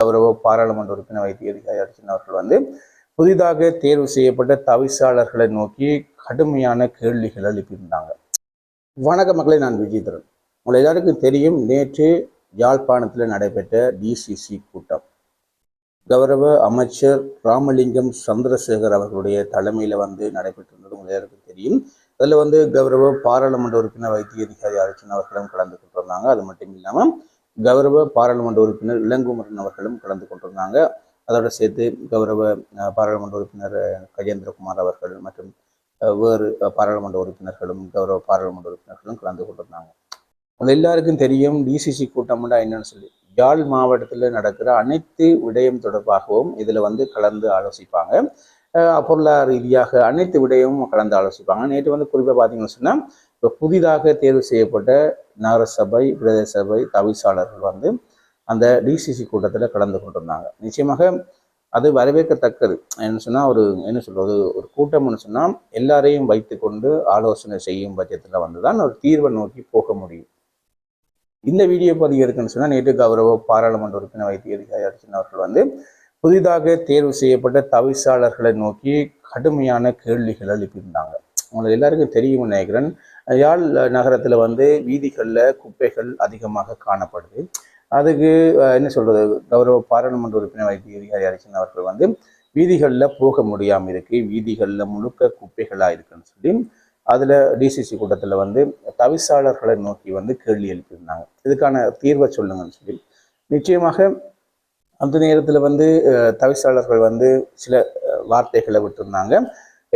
கௌரவ பாராளுமன்ற உறுப்பினர் வைத்திய அதிகாரி அவர்கள் வந்து புதிதாக தேர்வு செய்யப்பட்ட தவிசாளர்களை நோக்கி கடுமையான கேள்விகள் எழுப்பியிருந்தாங்க. வணக்க மக்களை நான் விஜயதரன் உங்களை எல்லாருக்கும் தெரியும் நேற்று யாழ்ப்பாணத்தில் நடைபெற்ற டிசிசி கூட்டம். கௌரவ அமைச்சர் ராமலிங்கம் சந்திரசேகர் அவர்களுடைய தலைமையில் வந்து நடைபெற்றிருந்தது உங்கள் எல்லாருக்கும் தெரியும். அதில் வந்து கௌரவ பாராளுமன்ற உறுப்பினர் வைத்திய அதிகாரி அர்ச்சனா அவர்களும் கலந்து கொண்டிருந்தாங்க. அது மட்டும் இல்லாமல் கௌரவ பாராளுமன்ற உறுப்பினர் இளங்குமரன் அவர்களும் கலந்து கொண்டிருந்தாங்க. அதோட சேர்த்து கௌரவ பாராளுமன்ற உறுப்பினர் கஜேந்திரகுமார் அவர்கள் மற்றும் வேறு பாராளுமன்ற உறுப்பினர்களும் கௌரவ பாராளுமன்ற உறுப்பினர்களும் கலந்து கொண்டிருந்தாங்க. உங்கள் எல்லாருக்கும் தெரியும் டிசிசி கூட்டம்னா என்னன்னு சொல்லி. யாழ் மாவட்டத்தில் நடக்கிற அனைத்து விடயம் தொடர்பாகவும் இதில் வந்து கலந்து ஆலோசிப்பாங்க. அஹ், பொருளாதார ரீதியாக அனைத்து விடயமும் கலந்து ஆலோசிப்பாங்க. நேற்று வந்து குறிப்பாக பார்த்தீங்கன்னு சொன்னால் இப்போ புதிதாக தேர்வு செய்யப்பட்ட நகரசபை பிரதேச சபை தவிசாளர்கள் வந்து அந்த டிசிசி கூட்டத்தில் கலந்து கொண்டிருந்தாங்க. நிச்சயமாக அது வரவேற்கத்தக்கது. என்ன சொன்னால் ஒரு என்ன சொல்கிறது ஒரு கூட்டம்னு சொன்னால் எல்லாரையும் வைத்துக்கொண்டு ஆலோசனை செய்யும் பட்சத்தில் வந்து தான் ஒரு தீர்வை நோக்கி போக முடியும். இந்த வீடியோ பதிவு இருக்குன்னு சொன்னால் நேற்று கௌரவ பாராளுமன்ற உறுப்பினர் வைத்திய அதிகாரி அர்ச்சனா அவர்கள் வந்து புதிதாக தேர்வு செய்யப்பட்ட தவிசாளர்களை நோக்கி கடுமையான கேள்விகள் எழுப்பியிருந்தாங்க. உங்களுக்கு எல்லாருக்கும் தெரியும் நினைக்கிறேன். யாழ் நகரத்தில் வந்து வீதிகளில் குப்பைகள் அதிகமாக காணப்படுது. அதுக்கு என்ன சொல்கிறது கௌரவ பாராளுமன்ற உறுப்பினர் வைத்திய அதிகாரி அர்ச்சனா அவர்கள் வந்து வீதிகளில் போக முடியாமல் இருக்கு. வீதிகளில் முழுக்க குப்பைகளாக இருக்குன்னு சொல்லி அதில் டிசிசி கூட்டத்தில் வந்து தவிசாளர்களை நோக்கி வந்து கேள்வி எழுப்பியிருந்தாங்க. இதுக்கான தீர்வை சொல்லுங்கன்னு சொல்லி. நிச்சயமாக அந்த நேரத்தில் வந்து தவிசாளர்கள் வந்து சில வார்த்தைகளை விட்டுருந்தாங்க.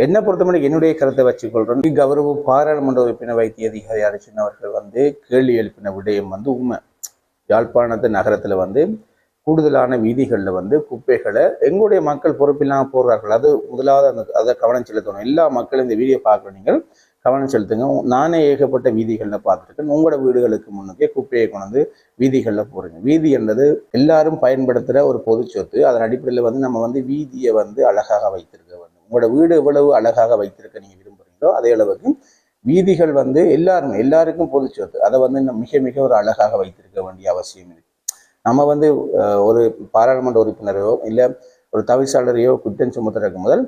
என்னை பொறுத்தமட்டிக்கு என்னுடைய கருத்தை வச்சுக்கொள்றேன். கௌரவ பாராளுமன்ற உறுப்பினர் வைத்திய அதிகாரி அரசின் அவர்கள் வந்து கேள்வி எழுப்பின விடயம் வந்து உண்மை. யாழ்ப்பாணத்து நகரத்தில் வந்து கூடுதலான வீதிகளில் வந்து குப்பைகளை எங்களுடைய மக்கள் பொறுப்பில்லாமல் போடுறார்கள். அது முதலாவது அந்த அதை கவனம் செலுத்தணும். எல்லா மக்களும் இந்த வீடியோ பார்க்குற நீங்கள் கவனம் செலுத்துங்க. நானே ஏகப்பட்ட வீதிகளில் பார்த்துருக்கேன். உங்களோட வீடுகளுக்கு முன்னுக்கே குப்பையை கொண்டு வந்து வீதிகளில் போடுறீங்க வீதி என்றது எல்லாரும் பயன்படுத்துகிற ஒரு பொது சொத்து. அதன் அடிப்படையில் வந்து நம்ம வந்து வீதியை வந்து அழகாக வைத்திருக்கோம். உங்களோட வீடு எவ்வளவு அழகாக வைத்திருக்க நீங்கள் விரும்புகிறீங்களோ அதே அளவுக்கு வீதிகள் வந்து எல்லாருமே எல்லாருக்கும் பொது சொத்து அதை வந்து இன்னும் மிக மிக ஒரு அழகாக வைத்திருக்க வேண்டிய அவசியம் இருக்கு. நம்ம வந்து ஒரு பாராளுமன்ற உறுப்பினரையோ இல்லை ஒரு தவிசாளரையோ குற்றம் சுமத்துறதுக்கு முதல்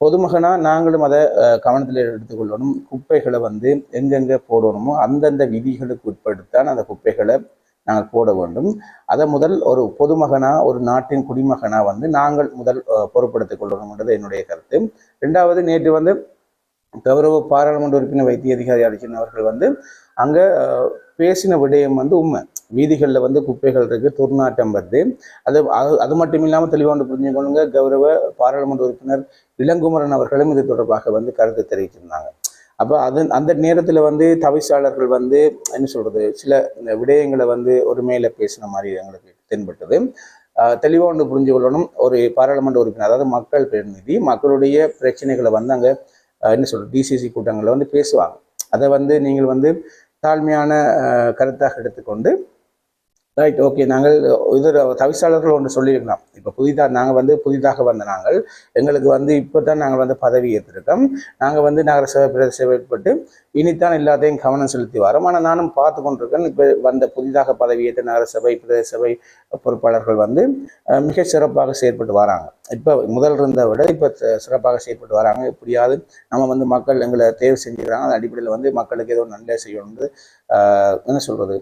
பொதுமகனாக நாங்களும் அதை கவனத்தில் எடுத்துக்கொள்ளணும். குப்பைகளை வந்து எங்கெங்கே போடணுமோ அந்தந்த விதிகளுக்கு உட்படுத்தான் அந்த குப்பைகளை நாங்கள் போட வேண்டும். அதை முதல் ஒரு பொதுமகனா ஒரு நாட்டின் குடிமகனா வந்து நாங்கள் முதல் அஹ், பொறுப்படுத்திக் கொள்ளணும்ன்றது என்னுடைய கருத்து. ரெண்டாவது நேற்று வந்து கௌரவ பாராளுமன்ற உறுப்பினர் வைத்திய அதிகாரி அர்ச்சனா அவர்கள் வந்து அங்கே பேசின விடயம் வந்து உண்மை. வீதிகளில் வந்து குப்பைகள் இருக்குது துர்நாற்றம் வருது. அது அது- அது மட்டும் இல்லாமல் தெளிவாக புரிஞ்சுக்கொள்ளுங்க கௌரவ பாராளுமன்ற உறுப்பினர் இளங்குமரன் அவர்களும் இது தொடர்பாக வந்து கருத்து தெரிவிச்சிருந்தாங்க. அப்போ அது அந்த நேரத்தில் வந்து தவிசாளர்கள் வந்து என்ன சொல்கிறது சில இந்த விடயங்களை வந்து ஒரு மேலே பேசின மாதிரி எங்களுக்கு தென்பட்டது. தெளிவாக ஒன்று புரிஞ்சு கொள்ளணும். ஒரு பாராளுமன்ற உறுப்பினர் அதாவது மக்கள் பிரதிநிதி மக்களுடைய பிரச்சனைகளை வந்து அங்கே என்ன சொல்கிறது டிசிசி கூட்டங்களில் வந்து பேசுவாங்க. அதை வந்து நீங்கள் வந்து தாழ்மையான கருத்தாக எடுத்துக்கொண்டு ரைட் ஓகே நாங்கள் இது தவிசாளர்கள் ஒன்று சொல்லியிருக்கலாம். இப்போ புதிதாக நாங்கள் வந்து புதிதாக வந்த நாங்கள் எங்களுக்கு வந்து இப்போ தான் நாங்கள் வந்து பதவி ஏற்றிருக்கோம் நாங்கள் வந்து நகர சேவை பிரதேச சபை இனித்தான் எல்லாத்தையும் கவனம் செலுத்தி வரோம். ஆனால் நானும் பார்த்து கொண்டிருக்கேன் இப்போ வந்த புதிதாக பதவியேற்ற நகர சபை பிரதேச சபை பொறுப்பாளர்கள் வந்து மிக சிறப்பாக செயற்பட்டு வராங்க. இப்போ முதல் இருந்த விட இப்போ சிறப்பாக செயல்பட்டு வராங்க. எப்படியாவது நம்ம வந்து மக்கள் எங்களை தேர்வு செஞ்சுக்கிறாங்க. அதன் அடிப்படையில் வந்து மக்களுக்கு ஏதோ நல்ல செய்யணும்னு என்ன சொல்கிறது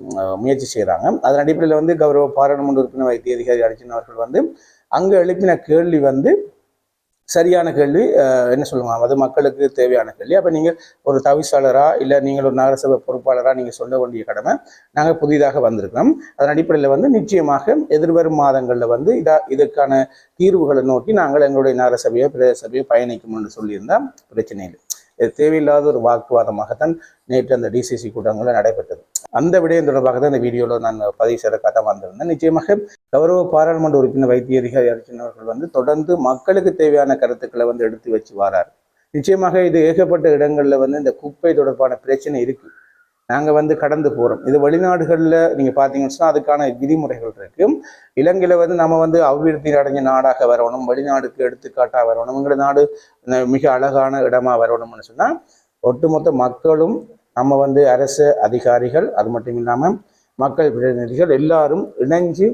முயற்சி செய்கிறாங்க அதன் அடிப்படையில் வந்து கௌரவ பாராளுமன்ற உறுப்பினர் வைத்திய அதிகாரி அடிச்சினவர்கள் அவர்கள் வந்து அங்கே எழுப்பின கேள்வி வந்து சரியான கேள்வி என்ன சொல்லுவாங்க அது மக்களுக்கு தேவையான கேள்வி. அப்போ நீங்கள் ஒரு தவிசாளராக இல்லை நீங்கள் ஒரு நகரசபை பொறுப்பாளராக நீங்கள் சொல்ல வேண்டிய கடமை நாங்கள் புதிதாக வந்திருக்கிறோம். அதன் அடிப்படையில் வந்து நிச்சயமாக எதிர்வரும் மாதங்களில் வந்து இதா இதற்கான தீர்வுகளை நோக்கி நாங்கள் எங்களுடைய நகரசபையோ பிரதேச சபையோ பயணிக்கும் என்று சொல்லியிருந்தால் பிரச்சனை இல்லை. இது தேவையில்லாத ஒரு வாக்குவாதமாகத்தான் நேற்று அந்த டிசிசி கூட்டங்களில் நடைபெற்றது. அந்த விடயம் தொடர்பாக தான் இந்த வீடியோவில் நான் பதிவு செய்த கதை வந்திருந்தேன். நிச்சயமாக கௌரவ பாராளுமன்ற உறுப்பினர் வைத்திய அதிகாரி அர்ச்சனா அவர்கள் வந்து தொடர்ந்து மக்களுக்கு தேவையான கருத்துக்களை வந்து எடுத்து வச்சு வரார். நிச்சயமாக இது ஏகப்பட்ட இடங்களில் வந்து இந்த குப்பை தொடர்பான பிரச்சனை இருக்கு. நாங்கள் வந்து கடந்து போகிறோம் இது வெளிநாடுகளில் நீங்கள் பார்த்தீங்கன்னு சொன்னால் அதுக்கான விதிமுறைகள் இருக்குது இலங்கையில் வந்து நம்ம வந்து அபிவிருத்தி அடைஞ்ச நாடாக வரணும் வெளிநாடுக்கு எடுத்துக்காட்டாக வரணும் எங்களோட நாடு மிக அழகான இடமா வரணும்னு சொன்னால் ஒட்டுமொத்த மக்களும் நம்ம வந்து அரசு அதிகாரிகள் அது மட்டும் இல்லாமல் மக்கள் பிரதிநிதிகள் எல்லாரும் இணைஞ்சு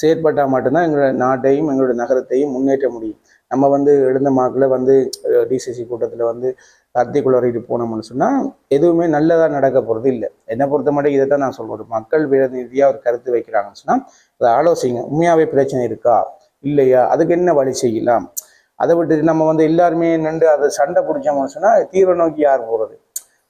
செயற்பட்டால் மட்டும்தான் எங்களோட நாட்டையும் எங்களோட நகரத்தையும் முன்னேற்ற முடியும். நம்ம வந்து எழுந்த மாக்கில் வந்து டிசிசி கூட்டத்தில் வந்து கருத்திக்குள்ளறிட்டு போனோம்னு சொன்னால் எதுவுமே நல்லதாக நடக்க போகிறது இல்லை. என்னை பொறுத்த மட்டும் இதை தான் நான் சொல்கிறேன் மக்கள் பிரதிநிதியாக ஒரு கருத்து வைக்கிறாங்கன்னு சொன்னால் அதை ஆலோசிங்க. உண்மையாகவே பிரச்சனை இருக்கா? இல்லையா? அதுக்கு என்ன வழி செய்யலாம்? அதை விட்டு நம்ம வந்து எல்லாருமே நின்று அதை சண்டை பிடிச்சோம்னு சொன்னால் தீவிர நோக்கி யார் போகிறது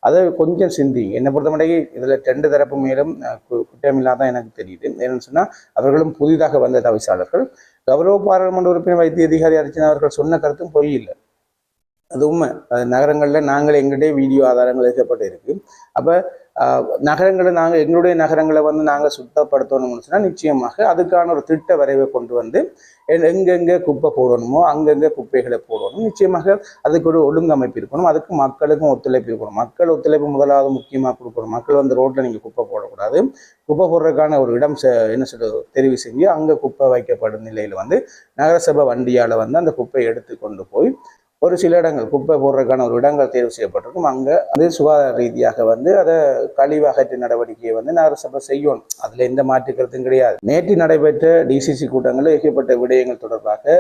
அதை கொஞ்சம் சிந்தி என்னை பொறுத்த மட்டும் இதில் ரெண்டு தரப்பு மேலும் கு- குற்றமில்லாதான் எனக்கு தெரியுது. என்னன்னு சொன்னால் அவர்களும் புதிதாக வந்த தவிசாளர்கள். கௌரவ பாராளுமன்ற உறுப்பினர் வைத்திய அதிகாரி அர்ச்சனா அவர்கள் சொன்ன கருத்தும் பொய் இல்லை அது உண்மை. அது நகரங்களில் நாங்கள் எங்கள்கிட்ட வீடியோ ஆதாரங்கள் எடுக்கப்பட்டு இருக்கு அப்போ நகரங்களை நாங்கள் எங்களுடைய நகரங்களை வந்து நாங்கள் சுத்தப்படுத்தணும்னு சொன்னால் நிச்சயமாக அதுக்கான ஒரு திட்ட வரைவை கொண்டு வந்து எங்கெங்கே குப்பை போடணுமோ அங்கங்கே குப்பைகளை போடணும். நிச்சயமாக அதுக்கு ஒரு ஒழுங்கமைப்பு இருக்கணும். அதுக்கு மக்களுக்கும் ஒத்துழைப்பு இருக்கணும். மக்கள் ஒத்துழைப்பு முதலாவது முக்கியமாக கொடுக்கணும். மக்கள் வந்து ரோட்டில் நீங்கள் குப்பை போடக்கூடாது. குப்பை போடுறதுக்கான ஒரு இடம் செ- என்ன சொல்றது தெரிவு செஞ்சு அங்கே குப்பை வைக்கப்படும் நிலையில் வந்து நகரசபை வண்டியால் வந்து அந்த குப்பையை எடுத்து கொண்டு போய் ஒரு சில இடங்கள் குப்பை போடுறதுக்கான ஒரு இடங்கள் தேர்வு செய்யப்பட்டிருக்கும். அங்கே அது சுகாதார ரீதியாக வந்து அதை கழிவு அகற்று நடவடிக்கையை வந்து நகரசபை செய்யணும் அதில் எந்த மாற்று கருத்தும் கிடையாது. நேற்று நடைபெற்ற டிசிசி கூட்டங்களில் ஏகப்பட்ட விடயங்கள் தொடர்பாக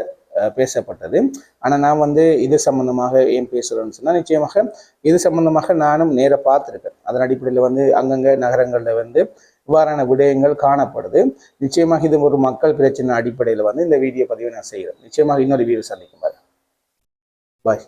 பேசப்பட்டது. ஆனால் நான் வந்து இது சம்பந்தமாக ஏன் பேசுகிறேன்னு சொன்னால் நிச்சயமாக இது சம்பந்தமாக நானும் நேராக பார்த்துருக்கேன். அதன் அடிப்படையில் வந்து அங்கங்கே நகரங்களில் வந்து இவ்வாறான விடயங்கள் காணப்படுது. நிச்சயமாக இது ஒரு மக்கள் பிரச்சனை அடிப்படையில் வந்து இந்த வீடியோ பதிவை நான் செய்கிறேன். நிச்சயமாக இன்னொரு வீடியோ சந்திக்கும் பாய்